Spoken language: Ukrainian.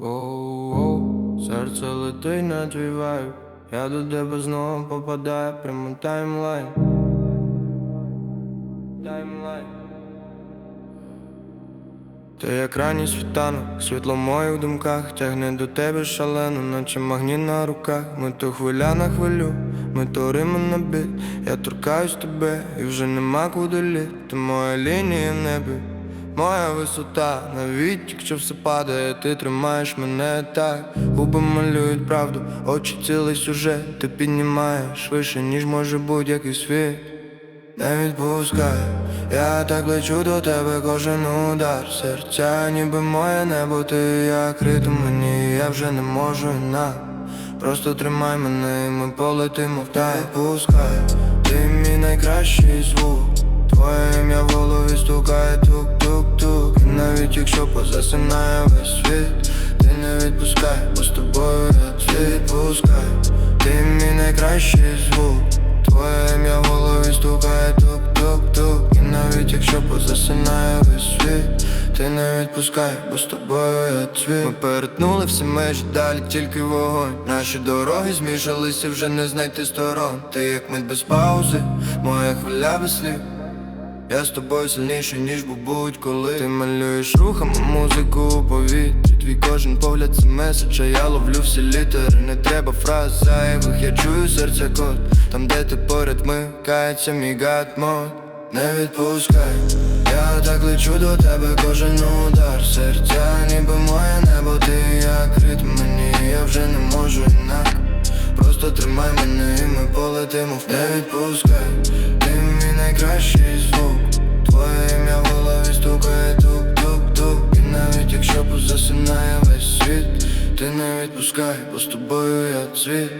Воу-воу, серце летить на твій вайб Я до тебе знову попадаю прямо таймлайн. Таймлайн. Ти як ранній світанок, світло в моїх думках. Тягне до тебе шалено, наче магніт на руках. Ми то хвиля на хвилю, ми то рима на біт Я торкаюсь тебе і вже нема куди літ Ти моя лінія небі Моя висота, навіть якщо все падає, ти тримаєш мене так. Губи малюють правду, очі цілий сюжет. Ти піднімаєш вище, ніж може будь-який світ. Не відпускай, я так лечу до тебе кожен удар. Серця, ніби моє небо, ти як ритм мені, я вже не можу інак Просто тримай мене і ми полетимо в тай Пускай, ти мій найкращий звук Твоє ім'я в голові І якщо позасинає весь світ. Ти не відпускай, бо з тобою я світ пускай Ти мій найкращий звук. Твоє ім'я в голові стукає тук-тук-тук І навіть якщо позасинає весь світ Ти не відпускай, бо з тобою я цвіт. Ми перетнули всі межі, далі тільки вогонь. Наші дороги змішалися, вже не знайти сторон. Ти як мить без паузи, моя хвиля без слів я з тобою сильніший, ніж був будь-коли. Ти малюєш рухами музику у повітрі. Твій кожен погляд це меседж, а я ловлю всі літери. Не треба фраз зайвих, я чую серця код. Там, де ти поряд микається мій гатмод Не відпускай, я так лечу до тебе кожен удар. Серця, ніби моє небо, ти як ритм. Мені, я вже не можу інак Просто тримай мене і ми полетимо. Не відпускай Ти мій найкращий звук Ти не відпускай, бо з тобою я цвіт